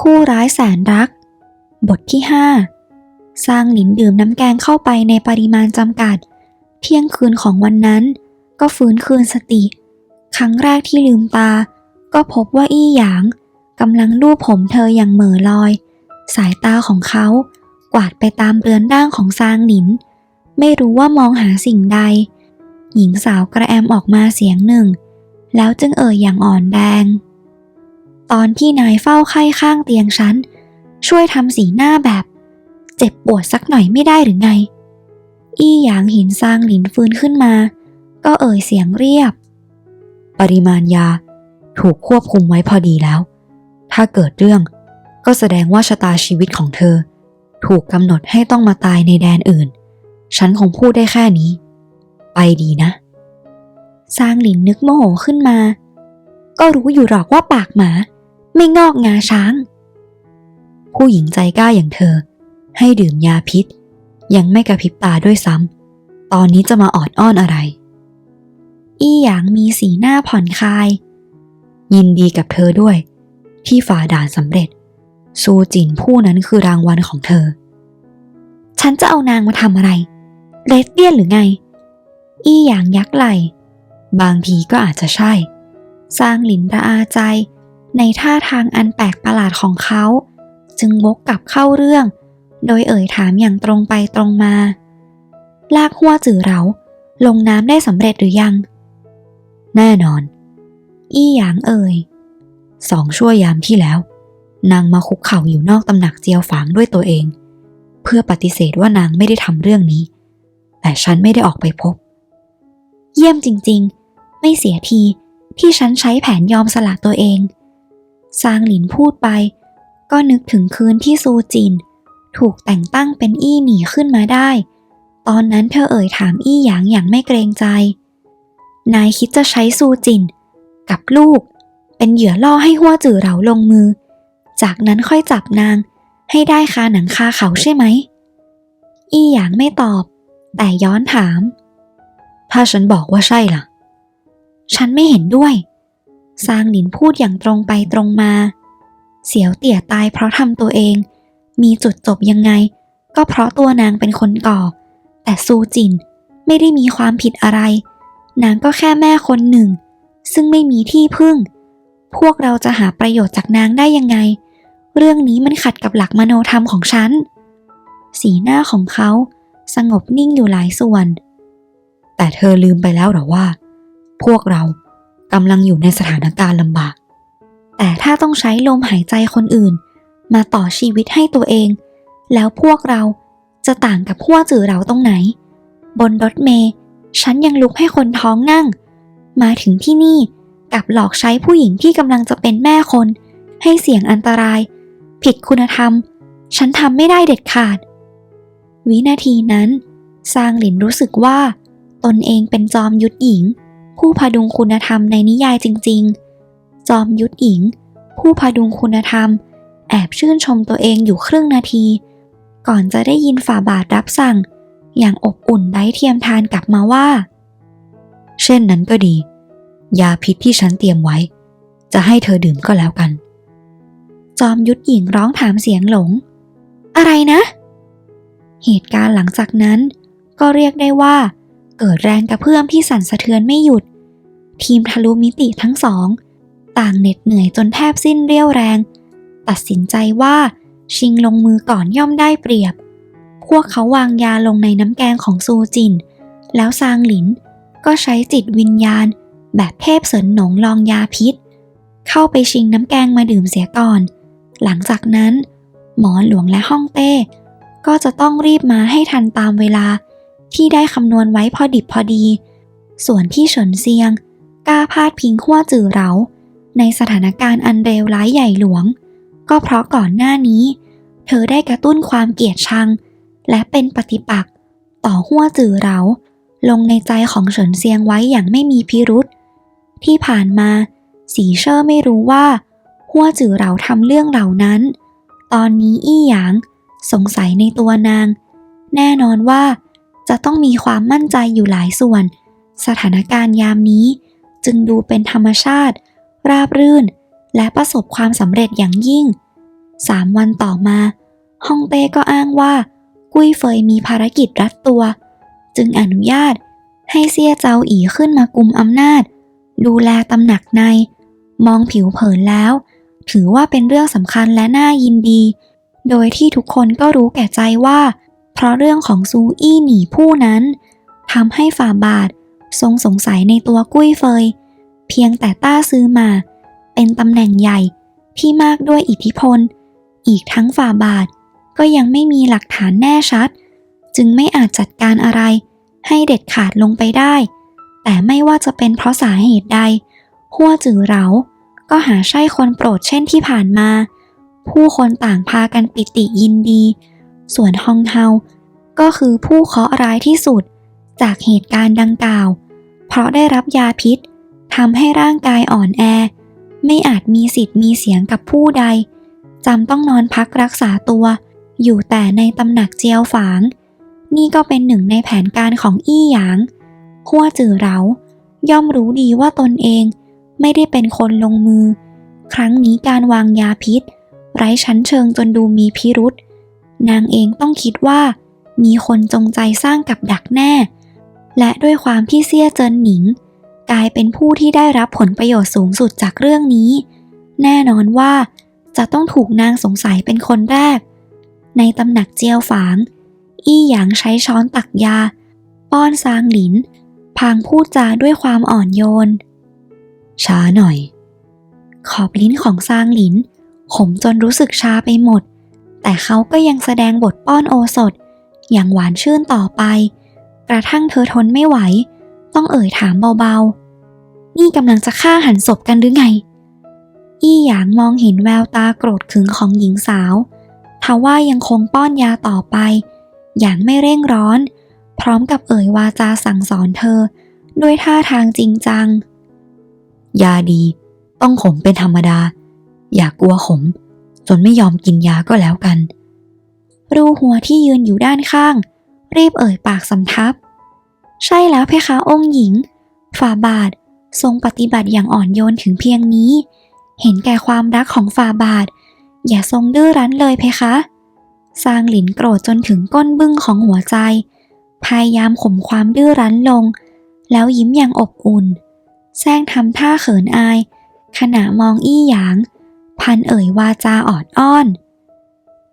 คู่ร้ายแสนรัก บทที่ 5 สร้างหลินดื่มน้ำแกงเข้าไปในปริมาณจำกัด เที่ยงคืนของวันนั้น ก็ฟื้นคืนสติ ครั้งแรกที่ลืมตา ก็พบว่าอี้หยางกำลังลูบผมเธออย่างเหม่อลอย สายตาของเขากวาดไปตามเรือนร่างของซางหลิน ไม่รู้ว่ามองหาสิ่งใด หญิงสาวกระแอมออกมาเสียงหนึ่ง แล้วจึงเอ่ยอย่างอ่อนแรง ตอนที่นายเฝ้าไข้ข้างเตียงฉัน ช่วยทำสีหน้าแบบ เจ็บปวดสักหน่อยไม่ได้หรือไง อี้หยางหินซางหลินฟื้นขึ้นมา ก็เอ่ยเสียงเรียบ ปริมาณยาถูกควบคุมไว้พอดีแล้ว ถ้าเกิดเรื่องก็แสดงว่าชะตาชีวิตของเธอ ถูกกำหนดให้ต้องมาตายในแดนอื่น ฉันคงพูดได้แค่นี้ ไปดีนะ ซางหลินนึกโมโหขึ้นมา ก็รู้อยู่หรอกว่าปากหมา ไม่งอกงาช้าง ผู้หญิงใจกล้าอย่างเธอ ให้ดื่มยาพิษ ยังไม่กระพริบตาด้วยซ้ำ ตอนนี้จะมาออดอ้อนอะไร อี้หยางมีสีหน้าผ่อนคลาย ยินดีกับเธอด้วย ที่ฝ่าด่านสำเร็จ ซูจินผู้นั้นคือรางวัลของเธอ ฉันจะเอานางมาทำอะไรเลสเบี้ยนหรือไง อี้หยางยักไหลบางทีก็อาจจะใช่ สร้างหลินระอาใจ ในท่าทางอันแปลกประหลาดของเขา จึงวกกลับเข้าเรื่อง โดยเอ่ยถามอย่างตรงไปตรงมา ลากหัวจือเหราลงน้ำได้สำเร็จหรือยัง แน่นอน อี้หยางเอ่ยสองชั่วยามที่แล้ว นางมาคุกเข่าอยู่นอกตำหนักเจียวฝางด้วยตัวเอง เพื่อปฏิเสธว่านางไม่ได้ทำเรื่องนี้ แต่ฉันไม่ได้ออกไปพบ เยี่ยมจริง ๆ ไม่เสียทีที่ฉันใช้แผนยอมสละตัวเอง ซางหลินพูดไป ก็นึกถึงคืนที่ซูจิน ถูกแต่งตั้งเป็นอี้หนีขึ้นมาได้ ตอนนั้นเธอเอ่ยถามอี้หยางอย่างไม่เกรงใจ นายคิดจะใช้ซูจิน กับลูก เป็นเหยื่อล่อให้หัวจือเหราลงมือ จากนั้นค่อยจับนาง ให้ได้คาหนังคาเขาใช่ไหม อี้หยางไม่ตอบ แต่ย้อนถาม ถ้าฉันบอกว่าใช่ล่ะ ฉันไม่เห็นด้วย ซางหลินพูดอย่างตรงไปตรงมา เสียวเตี่ยตายเพราะทำตัวเอง มีจุดจบยังไง ก็เพราะตัวนางเป็นคนก่อ แต่ซูจินไม่ได้มีความผิดอะไร นางก็แค่แม่คนหนึ่ง ซึ่งไม่มีที่พึ่ง พวกเราจะหาประโยชน์จากนางได้ยังไง เรื่องนี้มันขัดกับหลักมโนธรรมของฉัน สีหน้าของเขาสงบนิ่งอยู่หลายส่วน แต่เธอลืมไปแล้วหรอว่า พวกเรา กำลังอยู่ในสถานการณ์ลำบาก แต่ถ้าต้องใช้ลมหายใจคนอื่น มาต่อชีวิตให้ตัวเอง แล้วพวกเราจะต่างกับพวกจือเราตรงไหน บนรถเมย์ฉันยังลุกให้คนท้องนั่ง มาถึงที่นี่กลับหลอกใช้ผู้หญิงที่กำลังจะเป็นแม่คน ให้เสี่ยงอันตราย ผิดคุณธรรม ฉันทำไม่ได้เด็ดขาด วินาทีนั้นซางหลินรู้สึกว่า ตนเองเป็นจอมยุทธหญิง ผู้พดุงคุณธรรมในนิยายจริง ๆ จอมยุทธหญิง ผู้พดุงคุณธรรม แอบชื่นชมตัวเองอยู่ครึ่งนาที ก่อนจะได้ยินฝ่าบาทรับสั่ง อย่างอบอุ่นไร้เทียมทานกลับมาว่า เช่นนั้นก็ดี ยาพิษที่ฉันเตรียมไว้ จะให้เธอดื่มก็แล้วกัน จอมยุทธหญิงร้องถามเสียงหลง อะไรนะ เหตุการณ์หลังจากนั้น ก็เรียกได้ว่าเกิดแรงกระเพื่อมที่สั่นสะเทือนไม่หยุด ทีมทะลุมิติทั้งสอง ต่างเหน็ดเหนื่อยจนแทบสิ้นเรี่ยวแรง ตัดสินใจว่าชิงลงมือก่อนย่อมได้เปรียบ พวกเขาวางยาลงในน้ำแกงของซูจิน แล้วซางหลินก็ใช้จิตวิญญาณ แบบเทพเสรินหนงลองยาพิษ เข้าไปชิงน้ำแกงมาดื่มเสียก่อน หลังจากนั้น หมอหลวงและฮ่องเต้ ก็จะต้องรีบมาให้ทันตามเวลาที่ได้คำนวณไว้พอดิบพอดี ส่วนที่เฉินเซียง กล้าพาดพิงขั้วจือเหรา ในสถานการณ์อันเลวร้ายใหญ่หลวง ก็เพราะก่อนหน้านี้ เธอได้กระตุ้นความเกลียดชัง และเป็นปฏิปักษ์ต่อหัวจือเหรา ลงในใจของเฉินเซียงไว้อย่างไม่มีพิรุษที่ผ่านมา สีเชอร์ไม่รู้ว่าหัวจือเหราทำเรื่องเหล่านั้น ตอนนี้อี้หยาง สงสัยในตัวนาง แน่นอนว่าจะต้องมีความมั่นใจอยู่หลายส่วน สถานการณ์ยามนี้ จึงดูเป็นธรรมชาติ ราบรื่น และประสบความสำเร็จอย่างยิ่งสามวันต่อมาฮ่องเต้ก็อ้างว่า กุ้ยเฟยมีภารกิจรัดตัว จึงอนุญาตให้เซียเจ้าอีขึ้นมากุมอำนาจ ดูแลตำหนักใน มองผิวเผินแล้ว ถือว่าเป็นเรื่องสำคัญและน่ายินดี โดยที่ทุกคนก็รู้แก่ใจว่า เพราะเรื่องของซูอี้หนีผู้นั้นทำให้ฝ่าบาท ทรงสงสัยในตัวกุ้ยเฟย เพียงแต่ต้าซื้อมา เป็นตำแหน่งใหญ่ที่มากด้วยอิทธิพล อีกทั้งฝ่าบาท ก็ยังไม่มีหลักฐานแน่ชัด จึงไม่อาจจัดการอะไร ให้เด็ดขาดลงไปได้ แต่ไม่ว่าจะเป็นเพราะสาเหตุใด หัวจือเหราก็หาใช่คนโปรดเช่นที่ผ่านมา ผู้คนต่างพากันปิติยินดี ส่วนฮองเฮาก็คือผู้เคาะร้ายที่สุด จากเหตุการณ์ดังกล่าว เพราะได้รับยาพิษทำให้ร่างกายอ่อนแอ ไม่อาจมีสิทธิ์มีเสียงกับผู้ใดจำต้องนอนพักรักษาตัว อยู่แต่ในตำหนักเจียวฝาง นี่ก็เป็นหนึ่งในแผนการของอี้หยางหัวจือเหราย่อมรู้ดีว่าตนเองไม่ได้เป็นคนลงมือ ครั้งนี้การวางยาพิษ ไร้ชั้นเชิงจนดูมีพิรุษนางเองต้องคิดว่า มีคนจงใจสร้างกับดักแน่ และด้วยความที่เซี่ยเจินหนิง กลายเป็นผู้ที่ได้รับผลประโยชน์สูงสุดจากเรื่องนี้ แน่นอนว่าจะต้องถูกนางสงสัยเป็นคนแรก ในตำหนักเจียวฝาง อี้หยางใช้ช้อนตักยา ป้อนซางหลิน พางพูดจาด้วยความอ่อนโยน ช้าหน่อย ขอบลิ้นของซางหลินขมจนรู้สึกชาไปหมด แต่เขาก็ยังแสดงบทป้อนโอสถ อย่างหวานชื่นต่อไป กระทั่งเธอทนไม่ไหว ต้องเอ่ยถามเบาๆ นี่กำลังจะฆ่าหันศพกันหรือไง อี้หยางมองเห็นแววตาโกรธขึงของหญิงสาวทว่ายังคงป้อนยาต่อไป อย่างไม่เร่งร้อน พร้อมกับเอ่ยวาจาสั่งสอนเธอ ด้วยท่าทางจริงจัง ยาดี ต้องขมเป็นธรรมดา อย่ากกลัวขม จนไม่ยอมกินยาก็แล้วกัน รูหัวที่ยืนอยู่ด้านข้าง รีบเอ่ยปากสำทับ ใช่แล้วเพคะองค์หญิง ฝ่าบาททรงปฏิบัติอย่างอ่อนโยนถึงเพียงนี้ เห็นแก่ความรักของฝ่าบาท อย่าทรงดื้อรั้นเลยเพคะซางหลินโกรธจนถึงก้นบึ้งของหัวใจ พยายามข่มความดื้อรั้นลง แล้วยิ้มอย่างอบอุ่น แซงทำท่าเขินอาย ขณะมองอี้หยาง พันเอ่ยวาจาออดอ้อน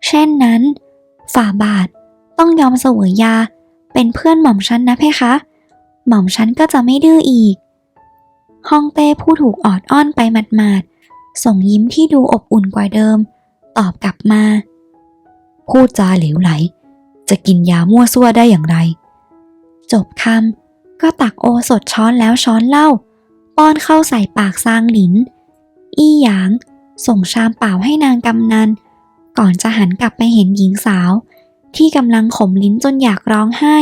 เช่นนั้น ฝ่าบาท ต้องยอมเสวยยา เป็นเพื่อนหม่อมฉันนะเพคะ หม่อมฉันก็จะไม่ดื้ออีกฮ่องเต้ผู้ถูกออดอ้อนไปหมาดๆ ส่งยิ้มที่ดูอบอุ่นกว่าเดิม ตอบกลับมา พูดจาเหลวไหล จะกินยามั่วซั่วได้อย่างไร จบคำก็ตักโอสถช้อนแล้วช้อนเล่าป้อนเข้าใส่ปากซางหลิน อี้หยาง ส่งชามเปล่าให้นางกำนัน ก่อนจะหันกลับไปเห็นหญิงสาว ที่กำลังขมลิ้นจนอยากร้องไห้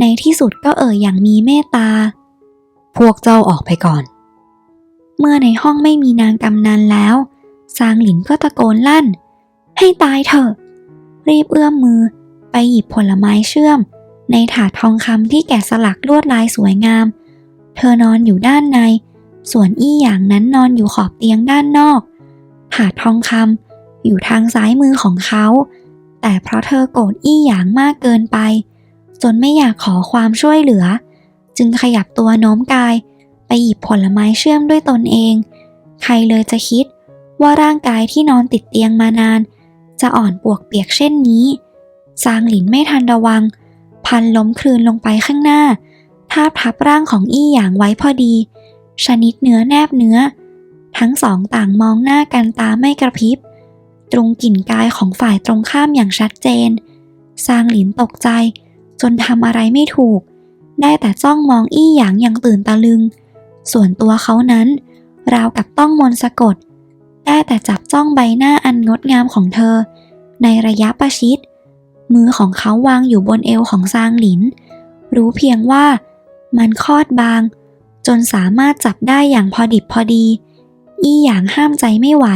ในที่สุดก็เอ่ยอย่างมีเมตตา พวกเจ้าออกไปก่อน เมื่อในห้องไม่มีนางกำนันแล้วซางหลินก็ตะโกนลั่น ให้ตายเถอะ รีบเอื้อมมือไปหยิบผลไม้เชื่อม ในถาดทองคำที่แกะสลักลวดลายสวยงาม เธอนอนอยู่ด้านใน ส่วนอี้หยางนั้นนอนอยู่ขอบเตียงด้านนอก ถาดทองคำอยู่ทางซ้ายมือของเขา แต่เพราะเธอโกรธอี้หยางมากเกินไป จนไม่อยากขอความช่วยเหลือ จึงขยับตัวโน้มกาย ไปหยิบผลไม้เชื่อมด้วยตนเอง ใครเลยจะคิดว่าร่างกายที่นอนติดเตียงมานาน จะอ่อนปวกเปียกเช่นนี้ซางหลินไม่ทันระวัง พันล้มคลืนลงไปข้างหน้าทาบทับร่างของอี้หยางไว้พอดี ชนิดเนื้อแนบเนื้อ ทั้งสองต่างมองหน้ากันตาไม่กระพริบ ตรงกลิ่นกายของฝ่ายตรงข้ามอย่างชัดเจน ซางหลินตกใจ จนทำอะไรไม่ถูก ได้แต่จ้องมองอี้หยางอย่างตื่นตะลึง ส่วนตัวเขานั้น ราวกับต้องมนต์สะกด ได้แต่จับจ้องใบหน้าอันงดงามของเธอ ในระยะประชิด มือของเขาวางอยู่บนเอวของซางหลิน รู้เพียงว่ามันคลอดบาง จนสามารถจับได้อย่างพอดิบพอดี อี้หยางห้ามใจไม่ไหว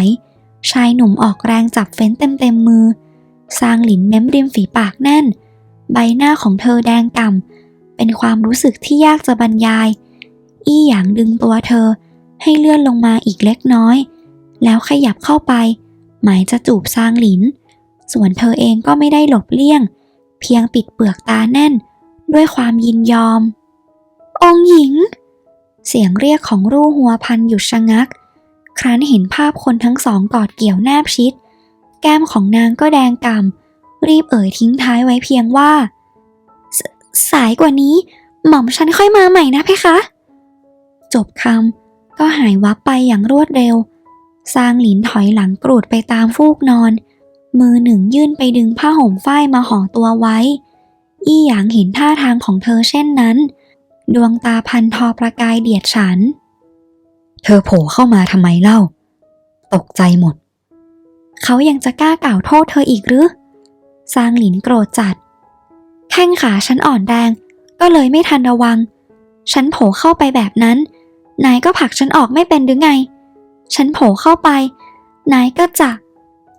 ชายหนุ่มออกแรงจับเฟ้นเต็มเต็มๆมือ ซางหลินเม้มริมฝีปากแน่น ใบหน้าของเธอแดงก่ำ เป็นความรู้สึกที่ยากจะบรรยาย อี้หยางดึงตัวเธอให้เลื่อนลงมาอีกเล็กน้อย แล้วขยับเข้าไป หมายจะจูบซางหลิน ส่วนเธอเองก็ไม่ได้หลบเลี่ยง เพียงปิดเปลือกตาแน่น ด้วยความยินยอม องหญิง เสียงเรียกของรูหัวพันหยุดชะงัก ครั้นเห็นภาพคนทั้งสองกอดเกี่ยวแนบชิด แก้มของนางก็แดงก่ำรีบเอ่ยทิ้งท้ายไว้เพียงว่าสสายกว่านี้ หม่อมฉันค่อยมาใหม่นะเพคะ จบคำก็หายวับไปอย่างรวดเร็วซางหลินถอยหลังกรูดไปตามฟูกนอน มือหนึ่งยื่นไปดึงผ้าห่มฝ้ายมาห่อตัวไว้ อี้หยางเห็นท่าทางของเธอเช่นนั้น ดวงตาพันทอประกายเดียดฉัน เธอโผล่เข้ามาทำไมเล่า ตกใจหมด เขายังจะกล้ากล่าวโทษเธออีกหรือซางหลินโกรธจัด แข้งขาฉันอ่อนแรงก็เลยไม่ทันระวัง ฉันโผล่เข้าไปแบบนั้น นายก็ผลักฉันออกไม่เป็นหรือไง ฉันโผล่เข้าไป นายก็จะ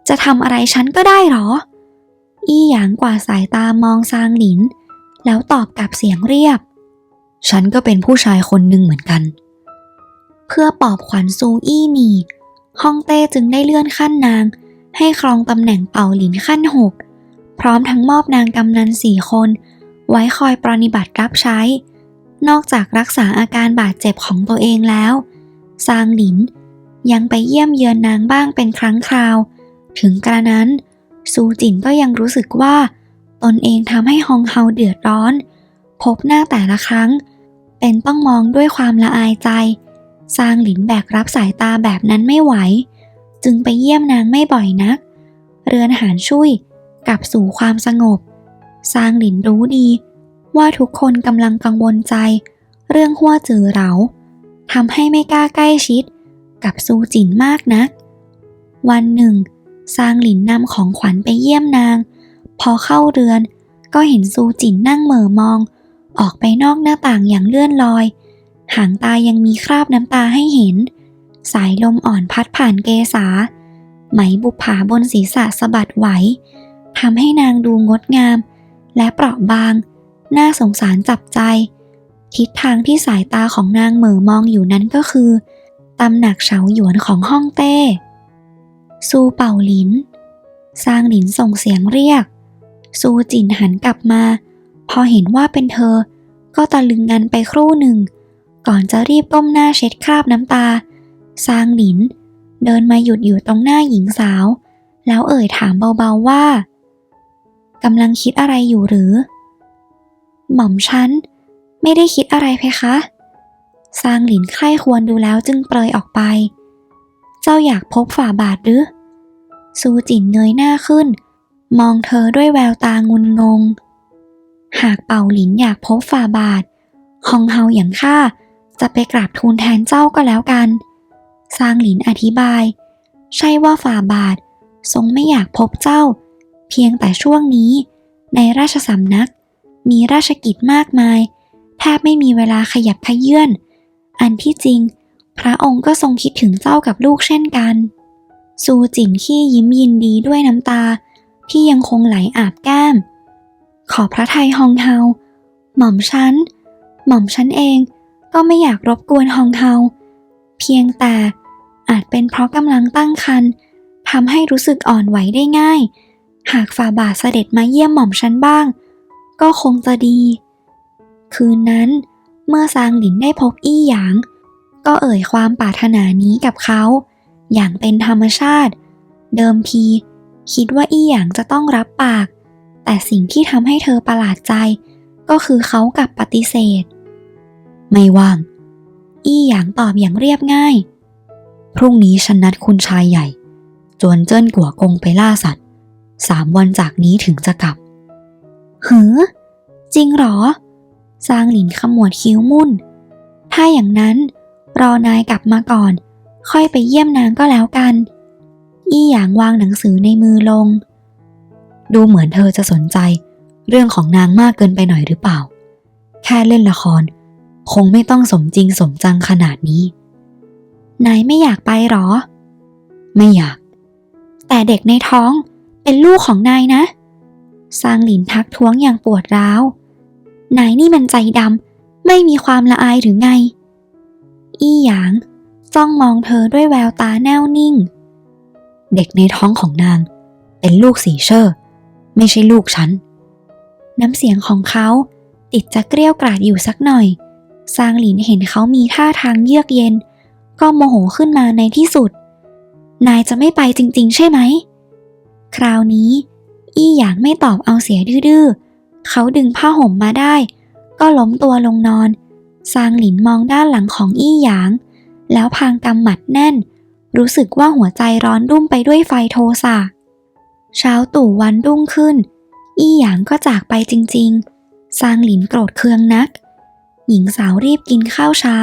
จะทำอะไรฉันก็ได้หรอ อี้หยางกว่าดสายตามองซางหลิน แล้วตอบกับเสียงเรียบ ฉันก็เป็นผู้ชายคนหนึ่งเหมือนกัน เพื่อปอบขวัญซูอี้หนีฮ่องเต้จึงได้เลื่อนขั้นนาง ให้ครองตำแหน่งเป่าหลินขั้นหกพร้อมทั้งมอบนางกำนันสี่คน ไว้คอยปรนิบัติรับใช้ นอกจากรักษาอาการบาดเจ็บของตัวเองแล้วซางหลินยังไปเยี่ยมเยือนนางบ้างเป็นครั้งคราว ถึงกระนั้น ซูจินก็ยังรู้สึกว่า ตนเองทำให้ฮองเฮาเดือดร้อน พบหน้าแต่ละครั้ง เป็นต้องมองด้วยความละอายใจ ซางหลินแบกรับสายตาแบบนั้นไม่ไหว จึงไปเยี่ยมนางไม่บ่อยนัก เรือนหานช่วยกลับสู่ความสงบ ซางหลินรู้ดี ว่าทุกคนกำลังกังวลใจ เรื่องหัวจือเหราทำให้ไม่กล้าใกล้ชิด กับซูจินมากนัก วันหนึ่ง ซางหลินนำของขวัญไปเยี่ยมนาง พอเข้าเรือนก็เห็นซูจินนั่งเหม่อมอง ออกไปนอกหน้าต่างอย่างเลื่อนลอย หางตายังมีคราบน้ำตาให้เห็น สายลมอ่อนพัดผ่านเกษา ไหมบุผาบนศีรษะสะบัดไหวทำให้นางดูงดงาม และเปราะบาง น่าสงสารจับใจ ทิศทางที่สายตาของนางเหม่อมองอยู่นั้นก็คือตำหนักเฉาหยวนของห้องเต้ ซูเป่าหลินซางหลินส่งเสียงเรียก ซูจินหันกลับมา พอเห็นว่าเป็นเธอ ก็ตะลึงงันไปครู่หนึ่ง ก่อนจะรีบก้มหน้าเช็ดคราบน้ำตา ซางหลิน เดินมาหยุดอยู่ตรงหน้าหญิงสาว แล้วเอ่ยถามเบาๆว่ากำลังคิดอะไรอยู่หรือ หม่อมฉันไม่ได้คิดอะไรเพคะ ซางหลินใคร่ควรดูแล้วจึงเปรยออกไป เจ้าอยากพบฝ่าบาทหรือ ซูจินเงยหน้าขึ้น มองเธอด้วยแววตางุนงง หากเป่าหลินอยากพบฝ่าบาทฮองเฮาอย่างข้า จะไปกราบทูลแทนเจ้าก็แล้วกัน ซางหลินอธิบาย ใช่ว่าฝ่าบาททรงไม่อยากพบเจ้า เพียงแต่ช่วงนี้ ในราชสำนัก มีราชกิจมากมาย แทบไม่มีเวลาขยับขยื่น อันที่จริง พระองค์ก็ทรงคิดถึงเจ้ากับลูกเช่นกัน ซูจินขี้ยิ้มยินดีด้วยน้ำตาที่ยังคงไหลอาบแก้ม ขอพระทัยฮองเฮา หม่อมฉัน หม่อมฉันเอง ก็ไม่อยากรบกวนฮองเฮา เพียงแต่อาจเป็นเพราะกำลังตั้งครรภ์ทำให้รู้สึกอ่อนไหวได้ง่าย หากฝ่าบาทเสด็จมาเยี่ยมหม่อมฉันบ้าง ก็คงจะดี คืนนั้นเมื่อซางหลินได้พบอี้หยาง ก็เอ่ยความปรารถนานี้กับเขา อย่างเป็นธรรมชาติ เดิมที คิดว่าอี้หยางจะต้องรับปาก แต่สิ่งที่ทำให้เธอประหลาดใจ ก็คือเขากลับปฏิเสธ ไม่ว่าง อี้หยางตอบอย่างเรียบง่าย พรุ่งนี้ฉันนัดคุณชายใหญ่ จวนเจิ้นกัวกงไปล่าสัตว์ สามวันจากนี้ถึงจะกลับ หือ จริงเหรอ ซางหลินขมวดคิ้วมุ่น ถ้าอย่างนั้นรอนายกลับมาก่อน ค่อยไปเยี่ยมนางก็แล้วกัน อี้หยางวางหนังสือในมือลง ดูเหมือนเธอจะสนใจ เรื่องของนางมากเกินไปหน่อยหรือเปล่า แค่เล่นละคร คงไม่ต้องสมจริงสมจังขนาดนี้ นายไม่อยากไปหรอ ไม่อยาก แต่เด็กในท้องเป็นลูกของนายนะ ซางหลินทักท้วงอย่างปวดร้าว นายนี่มันใจดำไม่มีความละอายหรือไง อี้หยาง จ้องมองเธอด้วยแววตาแน่วนิ่ง เด็กในท้องของนาง เป็นลูกสีเชอร์ ไม่ใช่ลูกฉัน น้ำเสียงของเขาติดจะเกรี้ยวกราดอยู่สักหน่อย ซางหลินเห็นเขามีท่าทางเยือกเย็น ก็โมโหขึ้นมาในที่สุด นายจะไม่ไปจริง ๆ ใช่ไหม คราวนี้ อี้หยางไม่ตอบเอาเสียดื้อๆ เขาดึงผ้าห่มมาได้ ก็ล้มตัวลงนอน ซางหลินมองด้านหลังของอี้หยาง แล้วพางกำหมัดแน่น รู้สึกว่าหัวใจร้อนรุ่มไปด้วยไฟโทสะเช้าตู่วันรุ่งขึ้น อี้หยางก็จากไปจริง ๆ ซางหลินโกรธเคืองนัก หญิงสาวรีบกินข้าวเช้า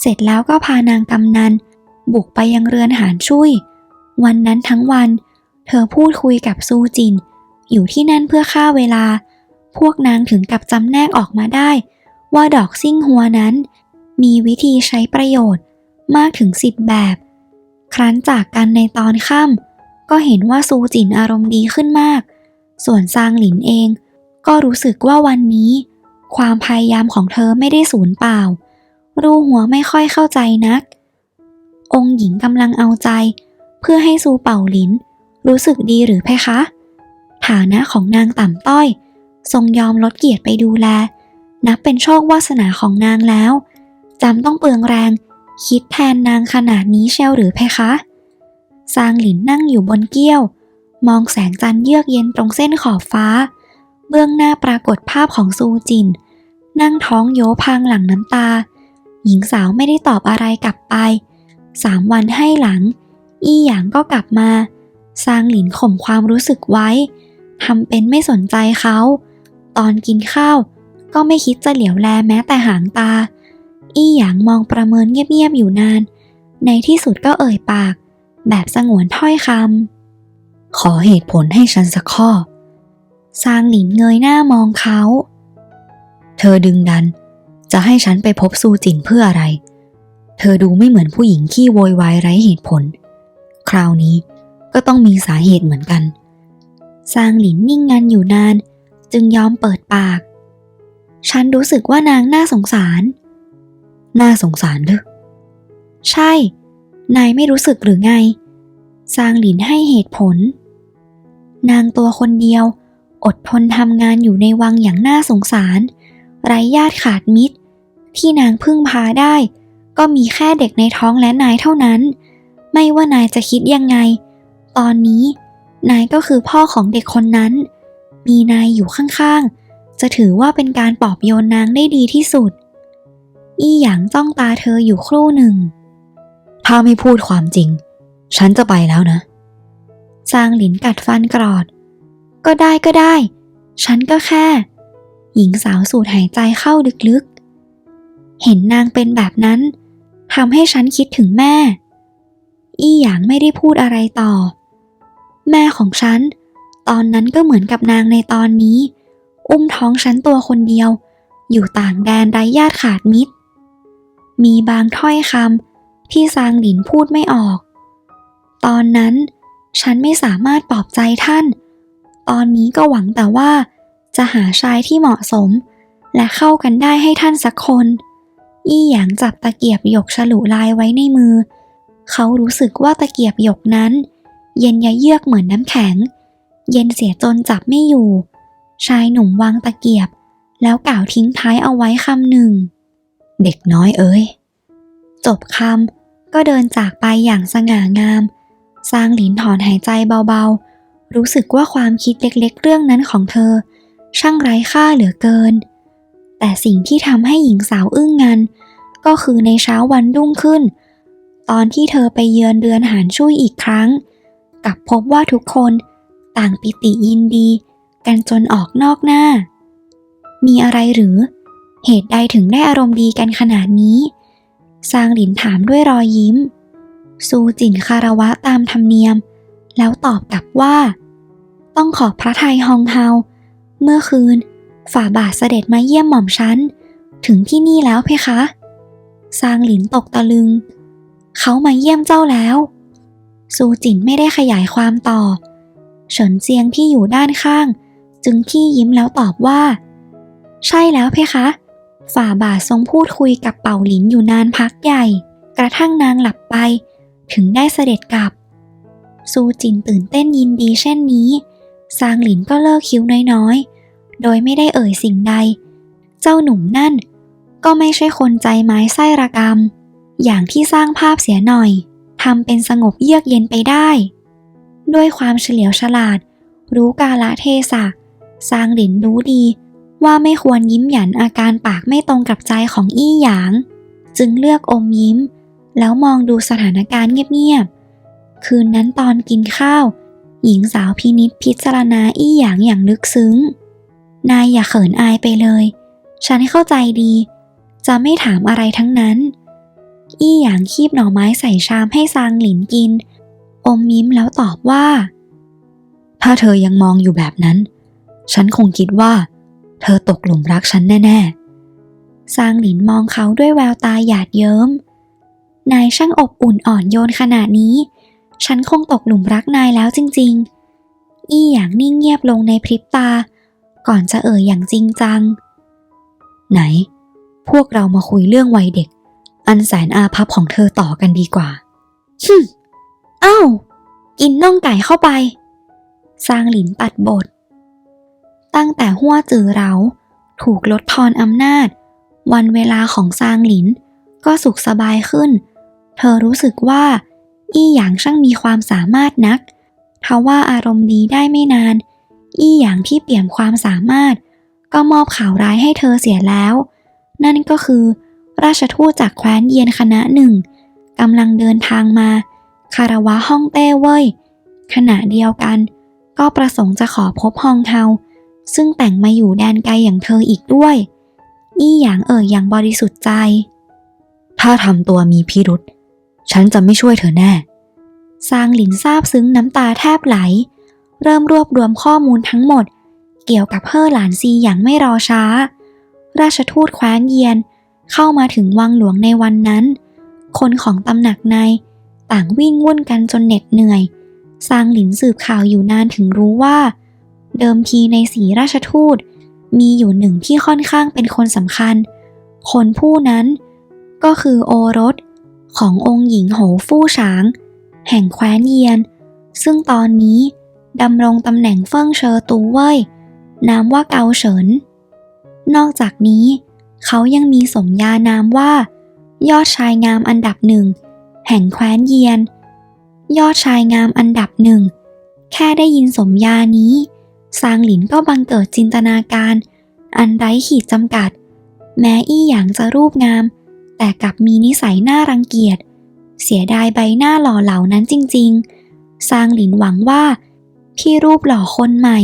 เสร็จแล้วก็พานางกำนัน บุกไปยังเรือนหานชุยวันนั้นทั้งวัน เธอพูดคุยกับซูจิน อยู่ที่นั่นเพื่อฆ่าเวลา พวกนางถึงกับจำแนกออกมาได้ ว่าดอกซิ่งหัวนั้น มีวิธีใช้ประโยชน์มากถึงสิบแบบ ครั้นจากกันในตอนค่ำก็เห็นว่าซูจินอารมณ์ดีขึ้นมาก ส่วนซางหลินเอง ก็รู้สึกว่าวันนี้ ความพยายามของเธอไม่ได้สูญเปล่า รูหัวไม่ค่อยเข้าใจนัก องค์หญิงกำลังเอาใจ เพื่อให้ซูเป่าหลิน รู้สึกดีหรือเพคะ ฐานะของนางต่ำต้อย ทรงยอมลดเกียรติไปดูแล นับเป็นโชควาสนาของนางแล้วจำต้องเปลืองแรง คิดแทนนางขนาดนี้เชียวหรือเพคะซางหลินนั่งอยู่บนเกี้ยว มองแสงจันทร์เยือกเย็นตรงเส้นขอบฟ้า เบื้องหน้าปรากฏภาพของซูจิน นั่งท้องโยพังหลังน้ำตา หญิงสาวไม่ได้ตอบอะไรกลับไปสามวันให้หลัง อี้หยางก็กลับมาซางหลินข่มความรู้สึกไว้ทำเป็นไม่สนใจเขา ตอนกินข้าว ก็ไม่คิดจะเหลียวแลแม้แต่หางตา อี้หยางมองประเมินเงียบๆอยู่นาน ในที่สุดก็เอ่ยปาก แบบสงวนถ้อยคำขอเหตุผลให้ฉันสักข้อ ซางหลินเงยหน้ามองเขา เธอดึงดัน จะให้ฉันไปพบซูจินเพื่ออะไร เธอดูไม่เหมือนผู้หญิงขี้โวยวายไร้เหตุผล คราวนี้ก็ต้องมีสาเหตุเหมือนกัน ซางหลินนิ่งงันอยู่นาน จึงยอมเปิดปาก ฉันรู้สึกว่านางน่าสงสาร น่าสงสารหรือใช่ นายไม่รู้สึกหรือไง ซางหลินให้เหตุผล นางตัวคนเดียว อดทนทำงานอยู่ในวังอย่างน่าสงสาร ไร้ญาติขาดมิตร ที่นางพึ่งพาได้ ก็มีแค่เด็กในท้องและนายเท่านั้น ไม่ว่านายจะคิดยังไง ตอนนี้ นายก็คือพ่อของเด็กคนนั้น มีนายอยู่ข้างๆ จะถือว่าเป็นการปลอบโยนนางได้ดีที่สุด อี้หยางจ้องตาเธออยู่ครู่หนึ่ง ถ้าไม่พูดความจริง ฉันจะไปแล้วนะ ซางหลินกัดฟันกรอด ก็ได้ก็ได้ ฉันก็แค่ หญิงสาวสูดหายใจเข้าลึกๆ เห็นนางเป็นแบบนั้นทำให้ฉันคิดถึงแม่ อี้หยางไม่ได้พูดอะไรต่อ แม่ของฉัน ตอนนั้นก็เหมือนกับนางในตอนนี้ อุ้มท้องฉันตัวคนเดียว อยู่ต่างแดนไร้ญาติขาดมิตร มีบางถ้อยคำที่ซางหลินพูดไม่ออก ตอนนั้นฉันไม่สามารถปลอบใจท่าน ตอนนี้ก็หวังแต่ว่า จะหาชายที่เหมาะสม และเข้ากันได้ให้ท่านสักคน อี้หยางจับตะเกียบหยกฉลุลายไว้ในมือ เขารู้สึกว่าตะเกียบหยกนั้น เย็นยะเยือกเหมือนน้ำแข็ง เย็นเสียจนจับไม่อยู่ ชายหนุ่มวางตะเกียบ แล้วกล่าวทิ้งท้ายเอาไว้คำหนึ่ง เด็กน้อยเอ้ย จบคำก็เดินจากไปอย่างสง่างาม ซางหลินถอนหายใจเบาๆ รู้สึกว่าความคิดเล็กๆ เรื่องนั้นของเธอ ช่างไร้ค่าเหลือเกิน แต่สิ่งที่ทำให้หญิงสาวอึ้งงัน ก็คือในเช้าวันรุ่งขึ้น ตอนที่เธอไปเยือนเรือนหานช่วยอีกครั้ง กลับพบว่าทุกคนต่างปิติยินดี กันจนออกนอกหน้า มีอะไรหรือ เหตุใดถึงได้อารมณ์ดีกันขนาดนี้ซางหลินถามด้วยรอยยิ้ม ซูจินคารวะตามธรรมเนียม แล้วตอบกลับว่า ต้องขอบพระทัยฮองเฮา เมื่อคืน ฝ่าบาทเสด็จมาเยี่ยมหม่อมฉัน ถึงที่นี่แล้วเพคะ ซางหลินตกตะลึง เขามาเยี่ยมเจ้าแล้ว ซูจินไม่ได้ขยายความต่อ เฉินเจียงที่อยู่ด้านข้าง จึงขี้ยิ้มแล้วตอบว่า ใช่แล้วเพคะ ฝ่าบาททรงพูดคุยกับเป่าหลินอยู่นานพักใหญ่ กระทั่งนางหลับไป ถึงได้เสด็จกลับ ซูจินตื่นเต้นยินดีเช่นนี้ ซางหลินก็เลิกคิ้วน้อยๆ โดยไม่ได้เอ่ยสิ่งใด เจ้าหนุ่มนั่น ก็ไม่ใช่คนใจไม้ไส้ระกำอย่างที่สร้างภาพเสียหน่อยทำเป็นสงบเยือกเย็นไปได้ ด้วยความเฉลียวฉลาด รู้กาละเทศะซางหลินรู้ดีว่าไม่ควรยิ้มหยันอาการปากไม่ตรงกับใจของอี้หยาง จึงเลือกอมยิ้ม แล้วมองดูสถานการณ์เงียบๆ คืนนั้นตอนกินข้าว หญิงสาวพินิษพิจารณาอี้หยางอย่างลึกซึ้ง นายอย่าเขินอายไปเลย ฉันเข้าใจดี จะไม่ถามอะไรทั้งนั้น อี้หยางคีบหน่อไม้ใส่ชามให้ซางหลินกิน อมยิ้มแล้วตอบว่า ถ้าเธอยังมองอยู่แบบนั้น ฉันคงคิดว่า เธอตกหลุมรักฉันแน่ซางหลินมองเขาด้วยแววตาหยาดเยิ้มนายช่างอบอุ่นอ่อนโยนขนาดนี้ ฉันคงตกหลุมรักนายแล้วจริงๆ อี้อย่างนิ่งเงียบลงในพริบตา ก่อนจะเอ่ยอย่างจริงจัง ไหน พวกเรามาคุยเรื่องวัยเด็ก อันแสนอาภัพของเธอต่อกันดีกว่าฮึเอ้ากินน่องไก่เข้าไป ซางหลินตัดบท ตั้งแต่หัวจือเราถูกลดทอนอำนาจ วันเวลาของซางหลินก็สุขสบายขึ้น เธอรู้สึกว่า อี้หยางช่างมีความสามารถนักทว่าอารมณ์ดีได้ไม่นาน อี้หยางที่เปี่ยมความสามารถ ก็มอบข่าวร้ายให้เธอเสียแล้ว นั่นก็คือ ราชทูตจากแคว้นเยียนคณะหนึ่งกำลังเดินทางมา คารวะฮ่องเต้เว่ยขณะเดียวกัน ก็ประสงค์จะขอพบฮองเฮาซึ่งแต่งมาอยู่แดนไกลอย่างเธออีกด้วย อี้หยางเอ่ยอย่างบริสุทธิ์ใจ ถ้าทำตัวมีพิรุษ ฉันจะไม่ช่วยเธอแน่ ซางหลินซาบซึ้งน้ำตาแทบไหล เริ่มรวบรวมข้อมูลทั้งหมด เกี่ยวกับเฮ่อหลานซีอย่างไม่รอช้า ราชทูตแคว้นเยียนเข้ามาถึงวังหลวงในวันนั้น คนของตำหนักในต่างวิ่งวุ่นกันจนเหน็ดเหนื่อย ซางหลินสืบข่าวอยู่นานถึงรู้ว่า เดิมทีในสีราชทูต มีอยู่หนึ่งที่ค่อนข้างเป็นคนสำคัญ คนผู้นั้นก็คือโอรส ขององค์หญิงโหฟู่ฉาง แห่งแคว้นเยียน ซึ่งตอนนี้ดำรงตำแหน่งเฟิ่งเชอตูเว่ยนามว่าเกาเฉิน นอกจากนี้ เขายังมีสมญานามว่า ยอดชายงามอันดับหนึ่ง แห่งแคว้นเยียน ยอดชายงามอันดับหนึ่ง แค่ได้ยินสมญานี้ ซางหลินก็บังเกิดจินตนาการ อันไร้ขีดจำกัด แม้อี้หยางจะรูปงาม แต่กลับมีนิสัยน่ารังเกียจ เสียดายใบหน้าหล่อเหล่านั้นจริงๆ ซางหลินหวังว่า พี่รูปหล่อคนใหม่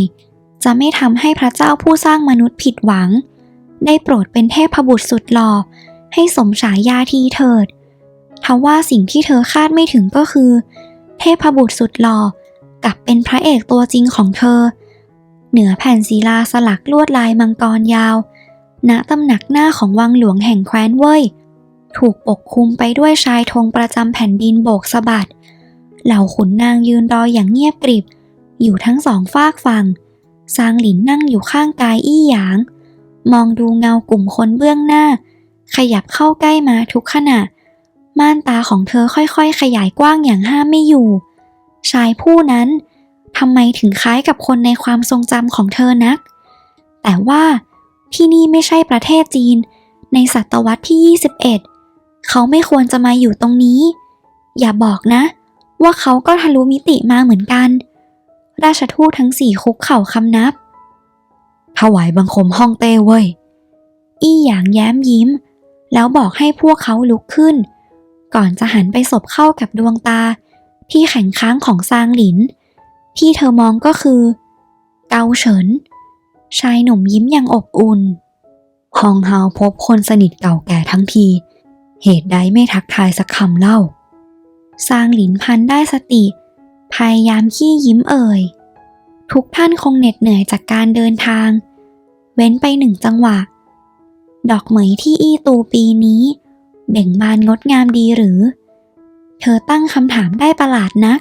จะไม่ทำให้พระเจ้าผู้สร้างมนุษย์ผิดหวัง ได้โปรดเป็นเทพบุตรสุดหล่อ ให้สมฉายาทีเถิดทว่าสิ่งที่เธอคาดไม่ถึงก็คือ เทพบุตรสุดหล่อกลับเป็นพระเอกตัวจริงของเธอ เหนือแผ่นศิลาสลักลวดลายมังกรยาว ณตำหนักหน้าของวังหลวงแห่งแคว้นเว่ย ถูกปกคลุมไปด้วยชายธงประจำแผ่นดินโบกสะบัด เหล่าขุนนางยืนรออย่างเงียบกริบ อยู่ทั้งสองฝากฝั่ง ซางหลินนั่งอยู่ข้างกายอี้หยาง มองดูเงากลุ่มคนเบื้องหน้า ขยับเข้าใกล้มาทุกขณะ ม่านตาของเธอค่อยๆ ขยายกว้างอย่างห้ามไม่อยู่ ชายผู้นั้นทำไมถึงคล้ายกับคนในความทรงจำของเธอนัก แต่ว่าที่นี่ไม่ใช่ประเทศจีน ในศตวรรษที่ 21 เขาไม่ควรจะมาอยู่ตรงนี้ อย่าบอกนะ ว่าเขาก็ทะลุมิติมาเหมือนกัน ราชทูตทั้งสี่คุกเข่าคำนับ ถวายบังคมห้องเต้เว้ย อี้หยางแย้มยิ้ม แล้วบอกให้พวกเขาลุกขึ้น ก่อนจะหันไปสบเข้ากับดวงตา ที่แข็งค้างของซางหลิน ที่เธอมองก็คือ เกาเฉิน ชายหนุ่มยิ้มอย่างอบอุ่นฮองเฮาพบคนสนิทเก่าแก่ทั้งทีเเหตุใดไม่ทักทายสักคำเล่าซางหลินพันได้สติ พยายามขี้ยิ้มเอ่ย ทุกท่านคงเหน็ดเหนื่อยจากการเดินทาง เว้นไปหนึ่งจังหวะ ดอกเหมยที่อี้ตูปีนี้ เบ่งบานงดงามดีหรือ เธอตั้งคำถามได้ประหลาดนัก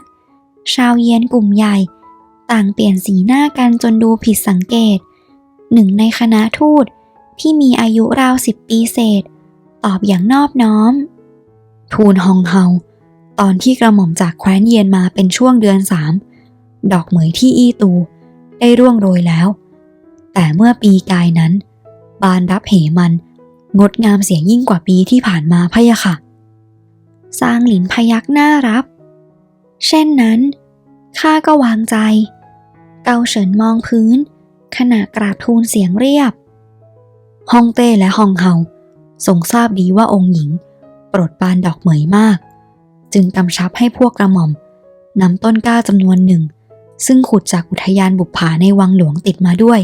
ชาวเยียนกลุ่มใหญ่ ต่างเปลี่ยนสีหน้ากันจนดูผิดสังเกต หนึ่งในคณะทูตที่มีอายุราวสิบปีเศษ ตอบอย่างนอบน้อม ทูลฮองเฮา ตอนที่กระหม่อมจากแคว้นเยียนมาเป็นช่วงเดือนสามดอกเหมยที่อี้ตู ได้ร่วงโรยแล้ว แต่เมื่อปีกายนั้น บานรับเหมันงดงามเสียยิ่งกว่าปีที่ผ่านมาพะยะค่ะซางหลินพยักหน้ารับ เช่นนั้นข้าก็วางใจ เกาเฉินมองพื้น ขณะกราบทูลเสียงเรียบ ฮองเต้และฮองเฮา ทรงทราบดีว่าองค์หญิง โปรดปานดอกเหมยมาก จึงกำชับให้พวกกระหม่อมนำต้นกล้าจำนวนหนึ่ง ซึ่งขุดจากอุทยานบุปผาในวังหลวงติดมาด้วย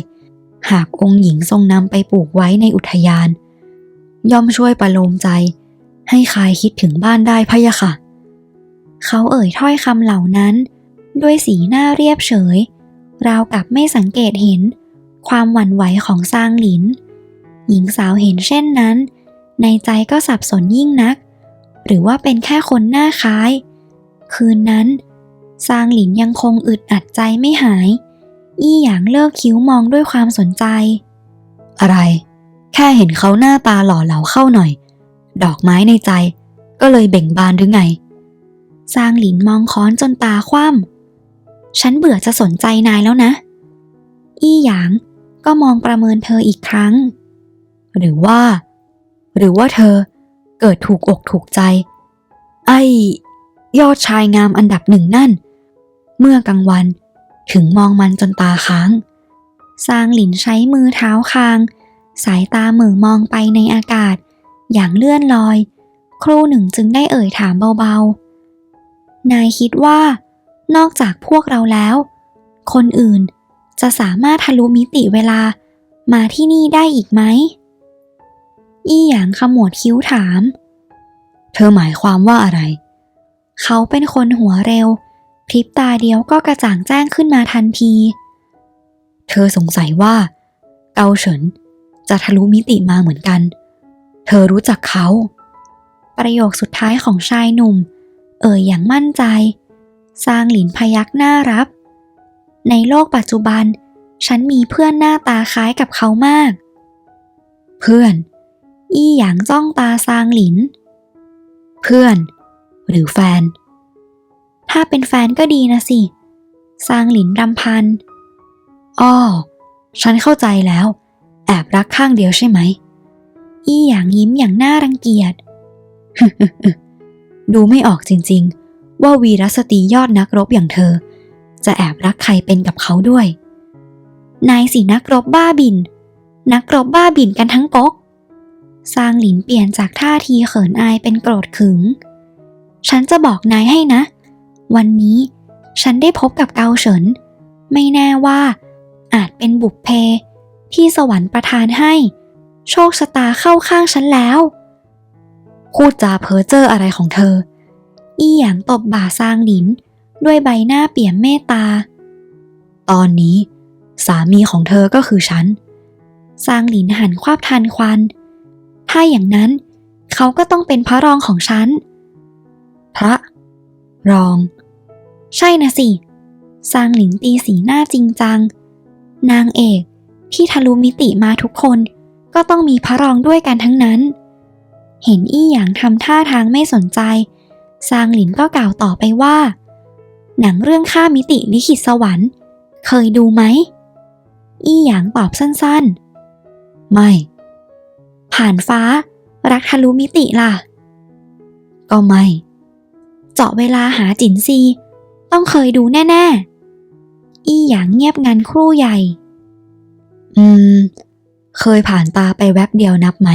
หากองค์หญิงทรงนำไปปลูกไว้ในอุทยาน ย่อมช่วยประโลมใจ ให้คลายคิดถึงบ้านได้พะยะค่ะ เขาเอ่ยถ้อยคำเหล่านั้น ด้วยสีหน้าเรียบเฉย ราวกับไม่สังเกตเห็น ความหวั่นไหวของซางหลิน หญิงสาวเห็นเช่นนั้น ในใจก็สับสนยิ่งนัก หรือว่าเป็นแค่คนหน้าคล้าย คืนนั้น ซางหลินยังคงอึดอัดใจไม่หาย อี้หยางเลิกคิ้วมองด้วยความสนใจ อะไร แค่เห็นเขาหน้าตาหล่อเหลาเข้าหน่อย ดอกไม้ในใจ ก็เลยเบ่งบานหรือไง ซางหลินมองค้อนจนตาคว่ำฉันเบื่อจะสนใจนายแล้วนะ อี้หยางก็มองประเมินเธออีกครั้ง หรือว่า หรือว่าเธอเกิดถูกอกถูกใจ ไอ้ยอดชายงามอันดับหนึ่งนั่น เมื่อกลางวันถึงมองมันจนตาค้างซางหลินใช้มือเท้าคาง สายตาเหม่อมองไปในอากาศ อย่างเลื่อนลอย ครู่หนึ่งจึงได้เอ่ยถามเบาๆ นายคิดว่า นอกจากพวกเราแล้ว คนอื่นจะสามารถทะลุมิติเวลามาที่นี่ได้อีกไหม อี้หยางขมวดคิ้วถาม เธอหมายความว่าอะไร เขาเป็นคนหัวเร็ว พริบตาเดียวก็กระจ่างแจ้งขึ้นมาทันที เธอสงสัยว่า เกาเฉินจะทะลุมิติมาเหมือนกัน เธอรู้จักเขา ประโยคสุดท้ายของชายหนุ่ม เอ่ยอย่างมั่นใจ ซางหลินพยักหน้ารับ ในโลกปัจจุบัน ฉันมีเพื่อนหน้าตาคล้ายกับเขามาก เพื่อน อี้หยางจ้องตาซางหลิน เพื่อน หรือแฟน ถ้าเป็นแฟนก็ดีนะสิ ซางหลินรำพัน อ้อ ฉันเข้าใจแล้ว แอบรักข้างเดียวใช่ไหม อี้หยางยิ้มอย่างน่ารังเกียจ ดูไม่ออกจริงๆ ว่าวีรสตรียอดนักรบอย่างเธอ จะแอบรักใครเป็นกับเขาด้วย นายสินักรบบ้าบิน นักรบบ้าบินกันทั้งก๊ก ซางหลินเปลี่ยนจากท่าทีเขินอายเป็นโกรธขึง ฉันจะบอกนายให้นะ วันนี้ฉันได้พบกับเกาเฉิน ไม่แน่ว่า อาจเป็นบุพเพ ที่สวรรค์ประทานให้ โชคชะตาเข้าข้างฉันแล้ว พูดจาเพ้อเจ้ออะไรของเธอ อี้หยางตบบ่าซางหลิน ด้วยใบหน้าเปี่ยมเมตตา ตอนนี้ สามีของเธอก็คือฉัน ซางหลินหันควับทันควัน ถ้าอย่างนั้น เขาก็ต้องเป็นพระรองของฉัน พระ รอง ใช่นะสิซางหลินตีสีหน้าจริงจัง นางเอกที่ทะลุมิติมาทุกคน ก็ต้องมีพระรองด้วยกันทั้งนั้น เห็นอี้หยางทำท่าทางไม่สนใจ ซางหลินก็กล่าวต่อไปว่า หนังเรื่องข้ามิติลิขิตสวรรค์ เคยดูไหม อี้หยางตอบสั้นไม่ ผ่านฟ้า รักทะลุมิติล่ะ ก็ไม่ เจาะเวลาหาจินซี ต้องเคยดูแน่ๆ อี้หยางเงียบงันครู่ใหญ่ อืม เคยผ่านตาไปแวบเดียวนับไหม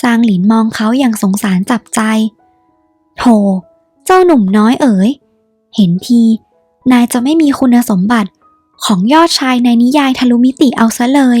ซางหลินมองเขาอย่างสงสารจับใจโถเจ้าหนุ่มน้อยเอ๋ย เห็นที นายจะไม่มีคุณสมบัติของยอดชายในนิยายทะลุมิติเอาซะเลย